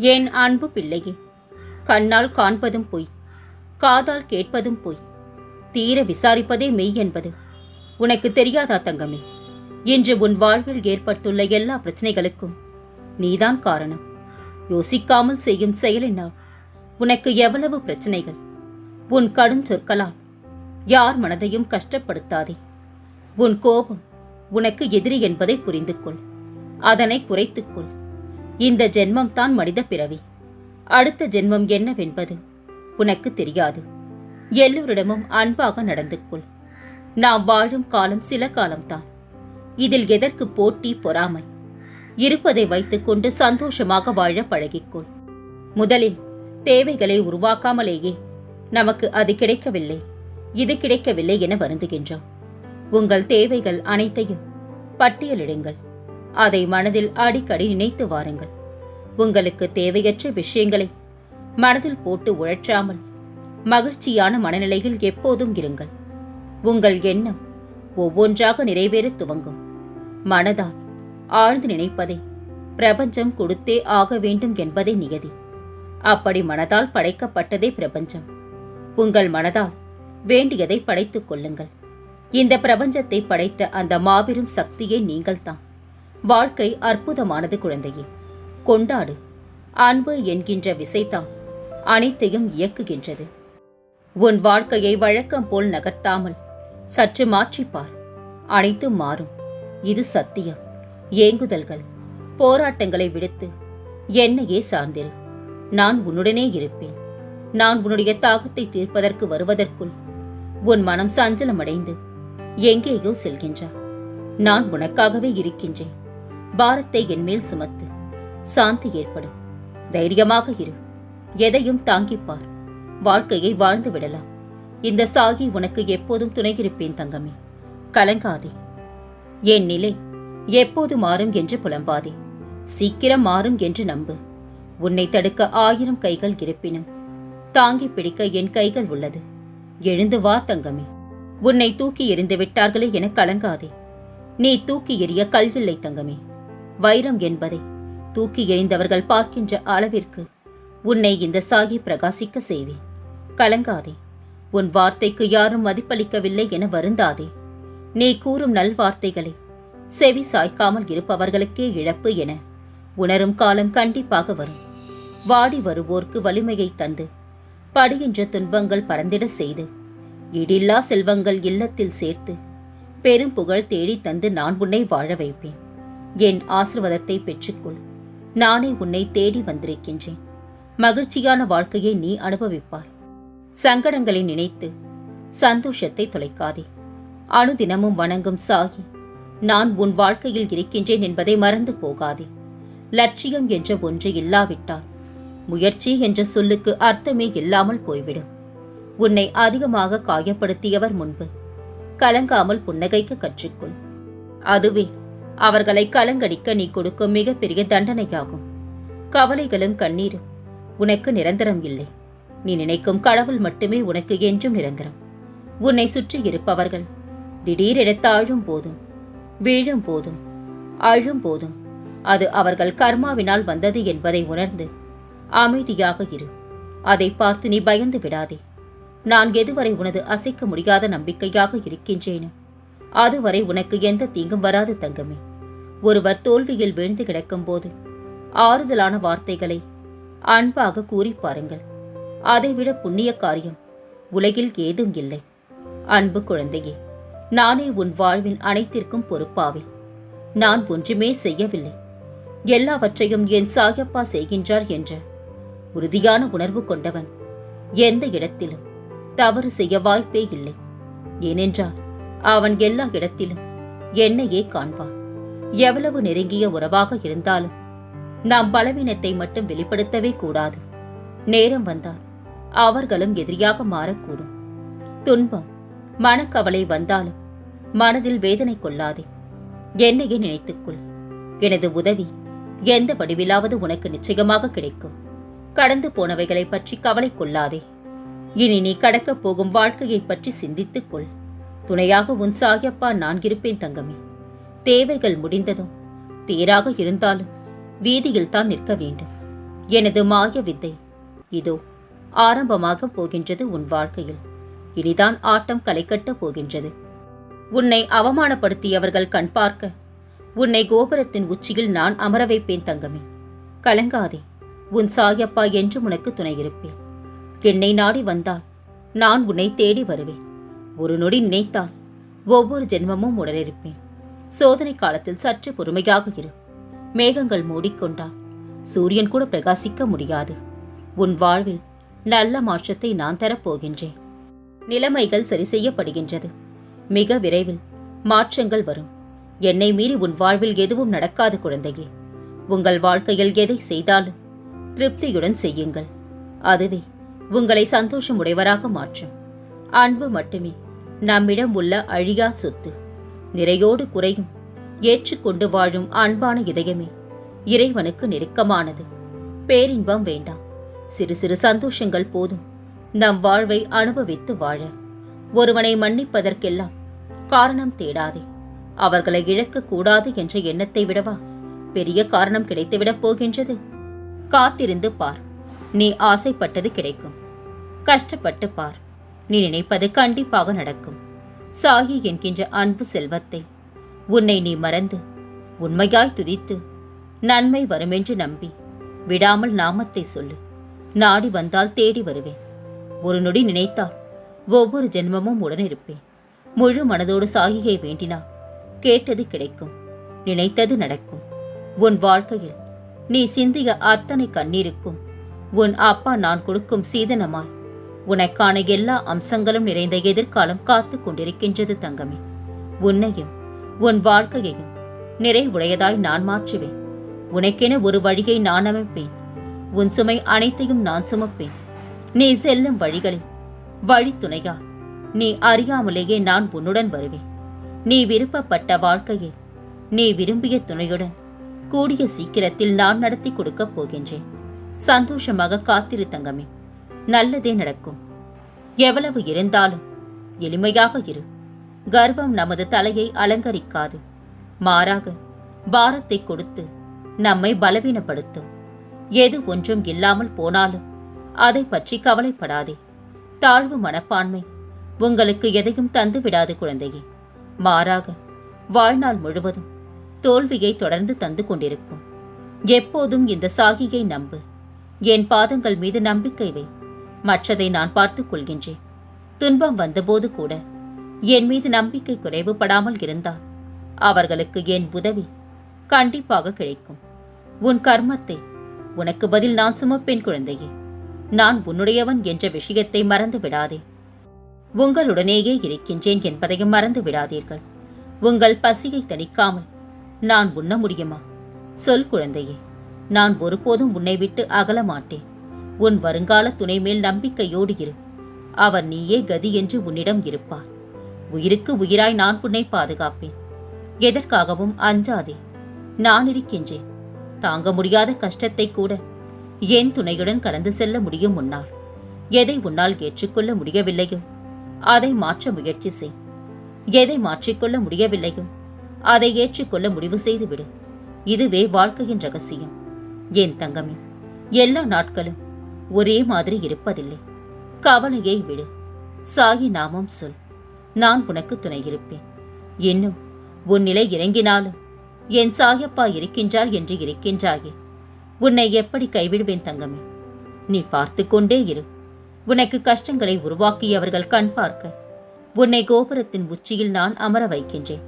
என் அன்பு பிள்ளையே? கண்ணால் காண்பதும் பொய் காதால் கேட்பதும் பொய். தீர விசாரிப்பதே மெய் என்பது. உனக்கு தெரியாதா தங்கமே? இன்று உன் வாழ்வில் ஏற்பட்டுள்ள எல்லா பிரச்சனைகளுக்கும் நீதான் காரணம். யோசிக்காமல் செய்யும் செயலினால் உனக்கு எவ்வளவு பிரச்சனைகள்? உன் கடும் சொற்களால் யார் மனதையும் கஷ்டப்படுத்தாதே. உன் கோபம் உனக்கு எதிரி என்பதை புரிந்து கொள் அதனை குறைத்துக்கொள். இந்த ஜென்மம் தான் மனித பிறவி. அடுத்த ஜென்மம் என்னவென்பது உனக்கு தெரியாது. எல்லோரிடமும் அன்பாக நடந்து கொள். நாம் வாழும் காலம் சில காலம்தான். இதில் எதற்கு போட்டி பொறாமை? இருப்பதை வைத்துக்கொண்டு சந்தோஷமாக வாழ பழகிக்கொள். முதலில் தேவைகளை உருவாக்காமலேயே நமக்கு அது கிடைக்கவில்லை இது கிடைக்கவில்லை என வருந்துகின்றோம். உங்கள் தேவைகள் அனைத்தையும் பட்டியலிடுங்கள். அதை மனதில் அடிக்கடி நினைத்து வாருங்கள். உங்களுக்கு தேவையற்ற விஷயங்களை மனதில் போட்டு உழற்றாமல் மகிழ்ச்சியான மனநிலையில் எப்போதும் இருங்கள். உங்கள் எண்ணம் ஒவ்வொன்றாக நிறைவேற துவங்கும். மனதால் ஆழ்ந்து நினைப்பதை பிரபஞ்சம் கொடுத்தே ஆக வேண்டும் என்பதே நியதி. அப்படி மனதால் படைக்கப்பட்டதே பிரபஞ்சம். உங்கள் மனதால் வேண்டியதை படைத்துக் கொள்ளுங்கள். இந்த பிரபஞ்சத்தை படைத்த அந்த மாபெரும் சக்தியே நீங்கள்தான். வாழ்க்கை அற்புதமானது குழந்தையே. கொண்டாடு. அன்பு என்கின்ற விசைதான் அனைத்தையும் இயக்குகின்றது. உன் வாழ்க்கையை வழக்கம் போல் நகர்த்தாமல் சற்று மாற்றிப்பார். அனைத்தும் மாறும். இது சத்தியம். ஏங்குதல்கள். போராட்டங்களை விடுத்து என்னையே சார்ந்திரு. நான் உன்னுடனே இருப்பேன். நான் உன்னுடைய தாகத்தை தீர்ப்பதற்கு வருவதற்குள் உன் மனம் சஞ்சலமடைந்து எங்கேயோ செல்கின்றார் நான் உனக்காகவே இருக்கின்றேன். பாரத்தை என்மேல் சுமத்து. சாந்தி ஏற்படும். தைரியமாக இரு. எதையும் தாங்கிப்பார். வாழ்க்கையை வாழ்ந்து விடலாம். இந்த சாகி உனக்கு எப்போதும் துணையிருப்பேன் தங்கமே. கலங்காதே. என் நிலை எப்போது மாறும் என்று புலம்பாதே. சீக்கிரம் மாறும் என்று நம்பு. உன்னை தடுக்க ஆயிரம் கைகள் இருப்பினும். தாங்கி பிடிக்க என் கைகள் உள்ளது. எழுந்து வா தங்கமே. உன்னை தூக்கி எறிந்து விட்டார்களே என கலங்காதே. நீ தூக்கி எறிய கல்வில்லை தங்கமே. வைரம் என்பதை. தூக்கி எறிந்தவர்கள் பார்க்கின்ற அளவிற்கு உன்னை இந்த சாகி பிரகாசிக்க செய்வேன். கலங்காதே. உன் வார்த்தைக்கு யாரும் மதிப்பளிக்கவில்லை என வருந்தாதே. நீ கூறும் நல்வார்த்தைகளை செவி சாய்க்காமல் இருப்பவர்களுக்கே இழப்பு என உணரும் காலம் கண்டிப்பாக வரும். வாடி வருவோர்க்கு வலிமையை தந்து படுகின்ற துன்பங்கள் பறந்திட செய்து இடில்லா செல்வங்கள் இல்லத்தில் சேர்த்து பெரும் புகழ் தேடி தந்து நான் உன்னை வாழ வைப்பேன். என் ஆசிர்வாதத்தை பெற்றுக்கொள். நானே உன்னை தேடி வந்திருக்கின்றேன். மகிழ்ச்சியான வாழ்க்கையை நீ அனுபவிப்பாய். சங்கடங்களை நினைத்து சந்தோஷத்தை தொலைக்காதே. அனுதினமும் வணங்கும் சாகி நான் உன் வாழ்க்கையில் இருக்கின்றேன் என்பதை மறந்து போகாதே. லட்சியம் என்ற ஒன்று இல்லாவிட்டால் முயற்சி என்ற சொல்லுக்கு அர்த்தமே இல்லாமல் போய்விடும். உன்னை அதிகமாக காயப்படுத்தியவர் முன்பு கலங்காமல் புன்னகைக்க கற்றுக்கொள். அதுவே அவர்களை கலங்கடிக்க நீ கொடுக்கும் மிகப்பெரிய தண்டனையாகும். கவலைகளும் கண்ணீரும் உனக்கு நிரந்தரம் இல்லை. நீ நினைக்கும் கடவுள் மட்டுமே உனக்கு என்றும் நிரந்தரம். உன்னை சுற்றி இருப்பவர்கள் திடீரென தாழும் போதும் வீழும் போதும் அழும் போதும். அது அவர்கள் கர்மாவினால் வந்தது என்பதை உணர்ந்து அமைதியாக இரு. அதை பார்த்து நீ பயந்து விடாதே. நான் எதுவரை உனது அசைக்க முடியாத நம்பிக்கையாக இருக்கின்றேனோ அதுவரை உனக்கு எந்த தீங்கும் வராது தங்கமே. ஒருவர் தோல்வியில் வீழ்ந்து கிடக்கும்போது ஆறுதலான வார்த்தைகளை அன்பாக கூறி பாருங்கள். அதைவிட புண்ணிய காரியம் உலகில் ஏதும் இல்லை. அன்பு குழந்தையே நானே உன் வாழ்வின் அனைத்திற்கும் பொறுப்பாவேன். நான் ஒன்றுமே செய்யவில்லை. எல்லாவற்றையும் என் சாயப்பா செய்கின்றார் என்ற உறுதியான உணர்வு கொண்டவன் எந்த இடத்திலும் தவறு செய்ய வாய்ப்பே இல்லை. ஏனென்றால் அவன் எல்லா இடத்திலும் என்னையே காண்பான். எவ்வளவு நெருங்கிய உறவாக இருந்தாலும் நாம் பலவீனத்தை மட்டும் வெளிப்படுத்தவே கூடாது. நேரம் வந்தால் அவர்களும் எதிரியாக மாறக்கூடும். துன்பம் மனக்கவலை வந்தாலும் மனதில் வேதனை கொள்ளாதே. என்னையே நினைத்துக்கொள். எனது உதவி எந்த வடிவிலாவது உனக்கு நிச்சயமாக கிடைக்கும். கடந்து போனவைகளை பற்றி கவலை கொள்ளாதே. இனி நீ கடக்கப் போகும் வாழ்க்கையை பற்றி சிந்தித்துக் கொள் துணையாக உன் சாயப்பா நான் இருப்பேன் தங்கமே. தேவைகள் முடிந்ததும் தேராக இருந்தாலும் வீதியில் தான் நிற்க வேண்டும். எனது மாய வித்தை இதோ ஆரம்பமாக போகின்றது உன் வாழ்க்கையில். இனிதான் ஆட்டம் களைக்கட்டப் போகின்றது. உன்னை அவமானப்படுத்தியவர்கள் கண் பார்க்க உன்னை கோபுரத்தின் உச்சியில் நான் அமர வைப்பேன் தங்கமே. கலங்காதே உன் சாயப்பா என்று உனக்கு துணை இருப்பேன். என்னை நாடி வந்தால் நான் உன்னை தேடி வருவேன். ஒரு நொடி நினைத்தால் ஒவ்வொரு ஜென்மமும் உடனிருப்பேன். சோதனை காலத்தில் சற்று பொறுமையாக இரு. மேகங்கள் மூடிக்கொண்டால் சூரியன் கூட பிரகாசிக்க முடியாது. உன் வாழ்வில் நல்ல மாற்றத்தை நான் தரப்போகின்றேன். நிலைமைகள் சரி செய்யப்படுகின்றது. மிக விரைவில் மாற்றங்கள் வரும். என்னை மீறி உன் வாழ்வில் எதுவும் நடக்காது குழந்தையே. உங்கள் வாழ்க்கையில் எதை செய்தாலும் திருப்தியுடன் செய்யுங்கள். அதுவே உங்களை சந்தோஷமுடையவராக மாற்றும். அன்பு மட்டுமே நம்மிடம் உள்ள அழியா சொத்து. நிறையோடு குறையும். ஏற்றுக்கொண்டு வாழும் அன்பான இதயமே இறைவனுக்கு நெருக்கமானது. பேரின்பம் வேண்டாம். சிறு சிறு சந்தோஷங்கள் போதும். நம் வாழ்வை அனுபவித்து வாழ. ஒருவனை மன்னிப்பதற்கெல்லாம் காரணம் தேடாதே. அவர்களை இழக்கக்கூடாது என்ற எண்ணத்தை விடவா? பெரிய காரணம் கிடைத்துவிடப் போகின்றது. காத்திருந்து பார். நீ ஆசைப்பட்டது கிடைக்கும். கஷ்டப்பட்டு பார். நீ நினைப்பது கண்டிப்பாக நடக்கும். சாயி என்கின்ற அன்பு செல்வத்தை உன்னை நீ மறந்து உண்மையாய் துதித்து நன்மை வருமென்று நம்பி விடாமல் நாமத்தை சொல்லு. நாடி வந்தால் தேடி வருவேன். ஒரு நொடி நினைத்தால் ஒவ்வொரு ஜென்மமும் உடனிருப்பேன். முழு மனதோடு சாகியை வேண்டினா கேட்டது கிடைக்கும் நினைத்தது நடக்கும். உன் வாழ்க்கையில் நீ சிந்திய அத்தனை கண்ணீருக்கும் உன் அப்பா நான் கொடுக்கும் சீதனமாய் உனக்கான எல்லா அம்சங்களும் நிறைந்த எதிர்காலம் காத்து கொண்டிருக்கின்றது தங்கமே. உன்னையும் உன் வாழ்க்கையையும் நிறைவுடையதாய் நான் மாற்றுவேன். உனக்கென ஒரு வழியை நான் அமைப்பேன். உன் சுமை அனைத்தையும் நான் சுமப்பேன். நீ செல்லும் வழிகளில் வழித்துணையா நீ அறியாமலேயே நான் உன்னுடன் வருவேன். நீ விருப்பப்பட்ட வாழ்க்கையை நீ விரும்பிய துணையுடன் கூடிய சீக்கிரத்தில் நான் நடத்தி கொடுக்கப் போகின்றேன். சந்தோஷமாக காத்திரு தங்கமே. நல்லதே நடக்கும். எவ்வளவு இருந்தாலும் எளிமையாக இரு. கர்வம் நமது தலையை அலங்கரிக்காது. மாறாக பாரத்தை கொடுத்து நம்மை பலவீனப்படுத்தும். எது ஒன்றும் இல்லாமல் போனாலும் அதை பற்றி கவலைப்படாதே. தாழ்வு மனப்பான்மை உங்களுக்கு எதையும் தந்துவிடாது குழந்தையே. மாறாக வாழ்நாள் முழுவதும் தோல்வியை தொடர்ந்து தந்து கொண்டிருக்கும். எப்போதும் இந்த சாகியை நம்பு. என் பாதங்கள் மீது நம்பிக்கை வை. மற்றதை நான் பார்த்துக் கொள்கின்றேன். துன்பம் வந்தபோது கூட என் மீது நம்பிக்கை குறைவுபடாமல் இருந்தால் அவர்களுக்கு என் உதவி கண்டிப்பாக கிடைக்கும். உன் கர்மத்தை உனக்கு பதில் நான் சுமப்பேன் குழந்தையே. நான் உன்னுடையவன் என்ற விஷயத்தை மறந்து விடாதே. உங்களுடனேயே இருக்கின்றேன் என்பதையும் மறந்து விடாதீர்கள். உங்கள் பசியை தணிக்காமல் நான் உண்ண முடியுமா? சொல் குழந்தையே. நான் ஒருபோதும் உன்னை விட்டு அகல மாட்டேன். உன் வருங்கால துணை மேல் நம்பிக்கையோடு இரு. அவர் நீயே கதி என்று உன்னிடம் இருப்பார். உயிருக்கு உயிராய் நான் உன்னை பாதுகாப்பேன். எதற்காகவும் அஞ்சாதே. நான் இருக்கின்றேன். தாங்க முடியாத கஷ்டத்தை கூட என் துணையுடன் கடந்து செல்ல முடியும் உன்னால் எதை உன்னால் ஏற்றுக்கொள்ள முடியவில்லையோ? அதை மாற்ற முயற்சி செய். எதை மாற்றிக்கொள்ள முடியவில்லையோ? அதை ஏற்றுக்கொள்ள முடிவு செய்துவிடு. இதுவே வாழ்க்கையின் ரகசியம். என் தங்கமே எல்லா நாட்களும் ஒரே மாதிரி இருப்பதில்லை. கவலையை விடு. சாயி நாமம் சொல். நான் உனக்கு துணை இருப்பேன். இன்னும் உன் நிலை இறங்கினாலும் என் சாயப்பா இருக்கின்றார் என்று இருக்கின்றாயே. உன்னை எப்படி கைவிடுவேன் தங்கமே? நீ பார்த்து கொண்டே இரு. உனக்கு கஷ்டங்களை உருவாக்கியவர்கள் கண் பார்க்க. உன்னை கோபுரத்தின் உச்சியில் நான் அமர வைக்கின்றேன்.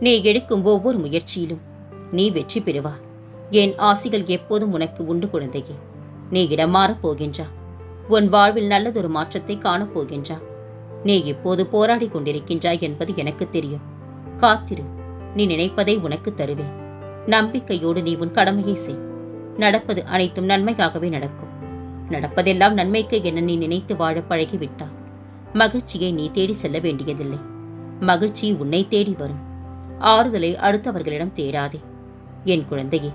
நீ எடுக்கும் ஒவ்வொரு முயற்சியிலும் நீ வெற்றி பெறுவார் என் ஆசிகள் எப்போதும் உனக்கு உண்டு குழந்தையே. நீ இடம் மாறப் போகின்றா. உன் வாழ்வில் நல்லதொரு மாற்றத்தை காணப் போகின்றா. நீ இப்போது போராடி கொண்டிருக்கின்றாய் என்பது எனக்கு தெரியும். காத்திரு நீ நினைப்பதை உனக்கு தருவேன். நம்பிக்கையோடு நீ உன் கடமையை செய். நடப்பது அனைத்தும் நன்மைக்காகவே நடக்கும். நடப்பதெல்லாம் நன்மைக்கு என நீ நினைத்து வாழ பழகிவிட்டால் மகிழ்ச்சியை நீ தேடி செல்ல வேண்டியதில்லை. மகிழ்ச்சி உன்னை தேடி வரும். ஆறுதலை அடுத்தவர்களிடம் தேடாதே. என் குழந்தையே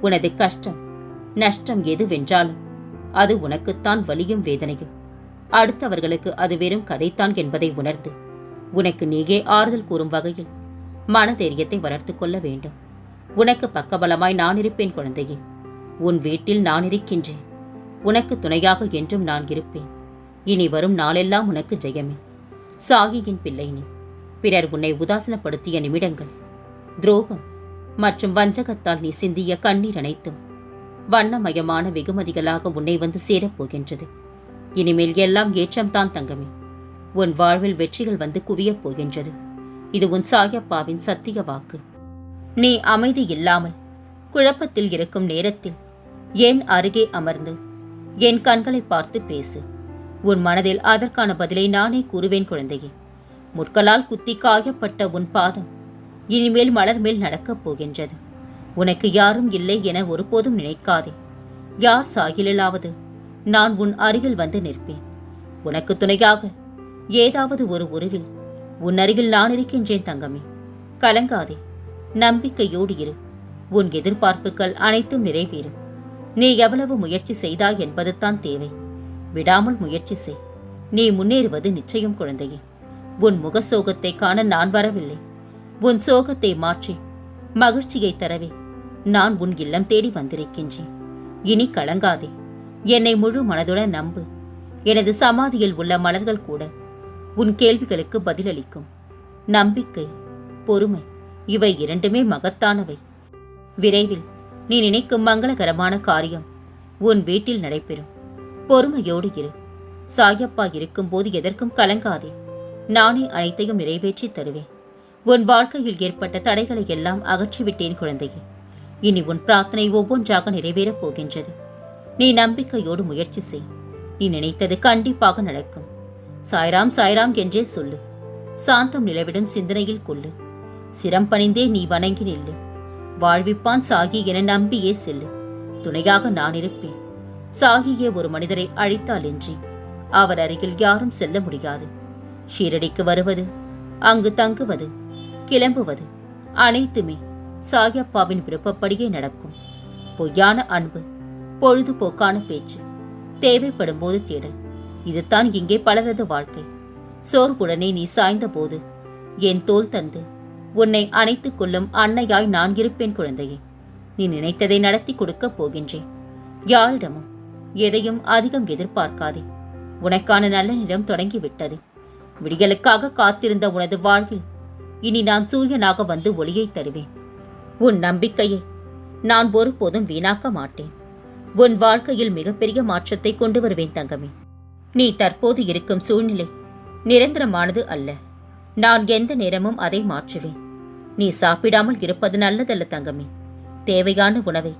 உனது கஷ்டம் நஷ்டம் எதுவென்றாலும் அது உனக்குத்தான் வலியும் வேதனையும். அடுத்தவர்களுக்கு அது வெறும் கதைத்தான் என்பதை உணர்ந்து உனக்கு நீயே ஆறுதல் கூறும் வகையில் மனதைரியத்தை வளர்த்துக் கொள்ள வேண்டும். உனக்கு பக்கபலமாய் நான் இருப்பேன் குழந்தையே. உன் வீட்டில் நான் இருக்கின்றேன். உனக்கு துணையாக என்றும் நான் இருப்பேன். இனி வரும் நாளெல்லாம் உனக்கு ஜெயமே. சாகியின் பிள்ளை நீ. பிறர் உன்னை உதாசனப்படுத்திய நிமிடங்கள் துரோகம் மற்றும் வஞ்சகத்தால் நீ சிந்திய கண்ணீர் அனைத்தும் வண்ணமயமான வெகுமதிகளாக உன்னை வந்து சேரப் போகின்றது இனிமேல் எல்லாம் ஏற்றம்தான் தங்கமே. உன் வாழ்வில் வெற்றிகள் வந்து குவியப் போகின்றது. இது உன் சாயப்பாவின் சத்திய வாக்கு. நீ அமைதி இல்லாமல் குழப்பத்தில் இருக்கும் நேரத்தில் என் அருகே அமர்ந்து என் கண்களை பார்த்து பேசு. உன் மனதில் அதற்கான பதிலை நானே கூறுவேன் குழந்தையே. முற்களால் குத்தி காயப்பட்ட உன் பாதம் இனிமேல் மலர் மேல் நடக்கப் போகின்றது. உனக்கு யாரும் இல்லை என ஒருபோதும் நினைக்காதே. யார் சாகிலாவது நான் உன் அருகில் வந்து நிற்பேன். உனக்கு துணையாக ஏதாவது ஒரு உருவில் உன் அருகில் நான் இருக்கின்றேன் தங்கமே. கலங்காதே. நம்பிக்கையோடு இரு. உன் எதிர்பார்ப்புகள் அனைத்தும் நிறைவேறும். நீ எவ்வளவு முயற்சி செய்தாய் என்பதுதான் தேவை. விடாமல் முயற்சி செய். நீ முன்னேறுவது நிச்சயம் குழந்தையே. உன் முக சோகத்தை காண நான் வரவில்லை. உன் சோகத்தை மாற்றி மகிழ்ச்சியை தரவே. நான் உன் இல்லம் தேடி வந்திருக்கின்றேன். இனி கலங்காதே. என்னை முழு மனதுடன் நம்பு. எனது சமாதியில் உள்ள மலர்கள் கூட உன் கேள்விகளுக்கு பதிலளிக்கும். நம்பிக்கை பொறுமை இவை இரண்டுமே மகத்தானவை. விரைவில் நீ நினைக்கும் மங்களகரமான காரியம் உன் வீட்டில் நடைபெறும். பொறுமையோடு இரு. சாயப்பா இருக்கும்போது எதற்கும் கலங்காதே. நானே அனைத்தையும் நிறைவேற்றி தருவேன். உன் வாழ்க்கையில் ஏற்பட்ட தடைகளை எல்லாம் அகற்றிவிட்டேன் குழந்தையே. இனி உன் பிரார்த்தனை ஒவ்வொன்றாக நிறைவேறப் போகின்றது. நீ நம்பிக்கையோடு முயற்சி செய். நீ நினைத்தது கண்டிப்பாக நடக்கும். சாய்ராம் சாய்ராம் என்றே சொல்லு. சாந்தம் நிலவிடும் சிந்தனையில் கொள்ளு. சிரம் பணிந்தே நீ வணங்கி நில்லு. வாழ்விப்பான் சாகி என நம்பியே செல்லு. துணையாக நான் இருப்பேன். சாகியே ஒரு மனிதரை அழைத்தால் என்று அவர் அருகில் யாரும் செல்ல முடியாது. ஷீரடிக்கு வருவது அங்கு தங்குவது கிளம்புவது அனைத்துமே சாயப்பாவின் விருப்பப்படியே நடக்கும். பொய்யான அன்பு பொழுதுபோக்கான பேச்சு தேவைப்படும் போது தேடல். இதுதான் இங்கே பலரது வாழ்க்கை. சோர்வுடனே நீ சாய்ந்த போது என் தோல் தந்து உன்னை அணைத்துக் கொள்ளும் அன்னையாய் நான் இருப்பேன் குழந்தையே. நீ நினைத்ததை நடத்தி கொடுக்கப் போகின்றேன். யாரிடமும் எதையும் அதிகம் எதிர்பார்க்காதே. உனக்கான நல்ல நிறம் தொடங்கிவிட்டது. விடியலுக்காக காத்திருந்த உனது வாழ்வில் இனி நான் சூரியனாக வந்து ஒளியை தருவேன். உன் நம்பிக்கையை நான் ஒருபோதும் வீணாக்க மாட்டேன். உன் வாழ்க்கையில் மிகப்பெரிய மாற்றத்தை கொண்டு வருவேன் தங்கமே. நீ தற்போது இருக்கும் சூழ்நிலை நிரந்தரமானது அல்ல. நான் எந்த நேரமும் அதை மாற்றுவேன். நீ சாப்பிடாமல் இருப்பது நல்லதல்ல தங்கமே. தேவையான உணவை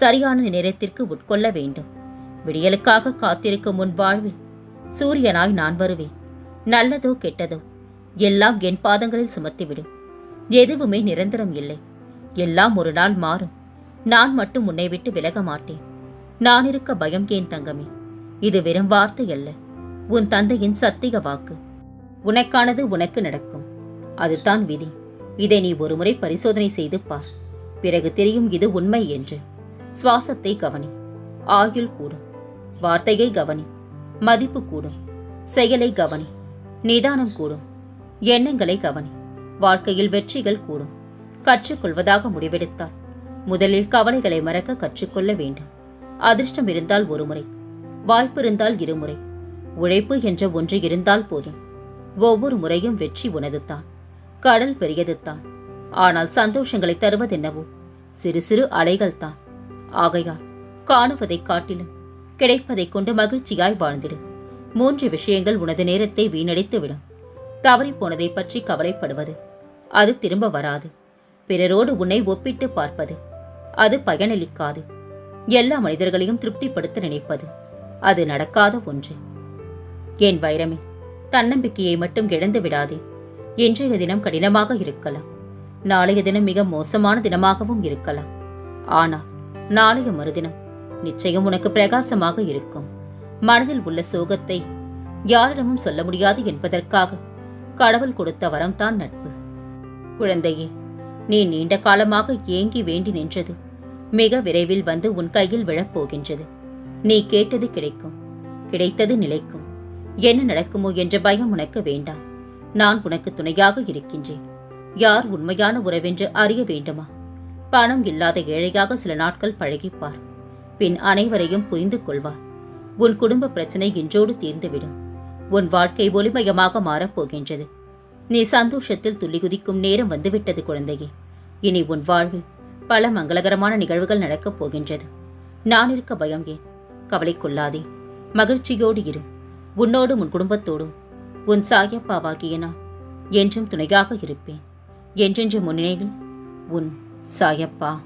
சரியான நேரத்திற்கு உட்கொள்ள வேண்டும். விடியலுக்காக காத்திருக்கும் உன் வாழ்வில் சூரியனாய் நான் வருவேன். நல்லதோ கெட்டதோ எல்லாம் என் பாதங்களில் சுமத்திவிடும். எதுவுமே நிரந்தரம் இல்லை. எல்லாம் ஒரு நாள் மாறும். நான் மட்டும் உன்னை விட்டு விலக மாட்டேன். நான் இருக்க பயம் ஏன் தங்கமே? இது வெறும் வார்த்தை அல்ல. உன் தந்தையின் சத்திக வாக்கு. உனக்கானது உனக்கு நடக்கும். அதுதான் விதி. இதை நீ ஒருமுறை பரிசோதனை செய்து பார். பிறகு தெரியும் இது உண்மை என்று. சுவாசத்தை கவனி. ஆயுள் கூடும். வார்த்தையை கவனி. மதிப்பு கூடும். செயலை கவனி. நிதானம் கூடும். எண்ணங்களை கவனி. வாழ்க்கையில் வெற்றிகள் கூடும். கற்றுக்கொள்வதாக முடிவெடுத்தால் முதலில் கவலைகளை மறக்க கற்றுக்கொள்ள வேண்டும். அதிர்ஷ்டம் இருந்தால் ஒரு முறை வாய்ப்பு இருந்தால் இருமுறை உழைப்பு என்ற ஒன்று இருந்தால் போதும். ஒவ்வொரு முறையும் வெற்றி உனதுதான் கடல் பெரியதுதான். ஆனால் சந்தோஷங்களை தருவதென்னவோ? சிறு சிறு அலைகள் தான் ஆகையால் காணுவதைக் காட்டிலும் கிடைப்பதைக் கொண்டு மகிழ்ச்சியாய் வாழ்ந்திடு. மூன்று விஷயங்கள் உனது நேரத்தை வீணடித்துவிடும். தவறிப்போனதை பற்றி கவலைப்படுவது அது திரும்ப வராது. பிறரோடு உன்னை ஒப்பிட்டு பார்ப்பது. அது பயனளிக்காது. எல்லா மனிதர்களையும் திருப்திப்படுத்த நினைப்பது. அது நடக்காத ஒன்று. என் வைரமே தன்னம்பிக்கையை மட்டும் இழந்து விடாதே. இன்றைய தினம் கடினமாக இருக்கலாம். நாளைய தினம் மிக மோசமான தினமாகவும் இருக்கலாம். ஆனால் நாளைய மறுதினம் நிச்சயம் உனக்கு பிரகாசமாக இருக்கும். மனதில் உள்ள சோகத்தை யாரிடமும் சொல்ல முடியாது என்பதற்காக கடவுள் கொடுத்த வரம்தான் நட்பு. குழந்தையே நீ நீண்ட காலமாக ஏங்கி வேண்டி நின்றது. மிக விரைவில் வந்து உன் கையில் விழப்போகின்றது. நீ கேட்டது கிடைக்கும். கிடைத்தது நிலைக்கும். என்ன நடக்குமோ என்ற பயம் உனக்கு வேண்டாம் நான் உனக்கு துணையாக இருக்கின்றேன். யார் உண்மையான உறவென்று அறிய வேண்டுமா? பணம் இல்லாத ஏழையாக சில நாட்கள் பழகிப்பார். பின் அனைவரையும் புரிந்து கொள்வார். உன் குடும்ப பிரச்சனை இன்றோடு தீர்ந்துவிடும். உன் வாழ்க்கை ஒளிமயமாக மாறப்போகின்றது. நீ சந்தோஷத்தில் துள்ளி குதிக்கும் நேரம் வந்துவிட்டது குழந்தையே. இனி உன் வாழ்வில் பல மங்களகரமான நிகழ்வுகள் நடக்கப் போகின்றது. நான் இருக்க பயம் ஏன்? கவலை கொள்ளாதே. மகிழ்ச்சியோடு இரு. உன்னோடும் உன் குடும்பத்தோடும். உன் சாயப்பாவாகிய நான் என்றும் துணையாக இருப்பேன். என்றென்று முன்னினைவில் உன் சாயப்பா.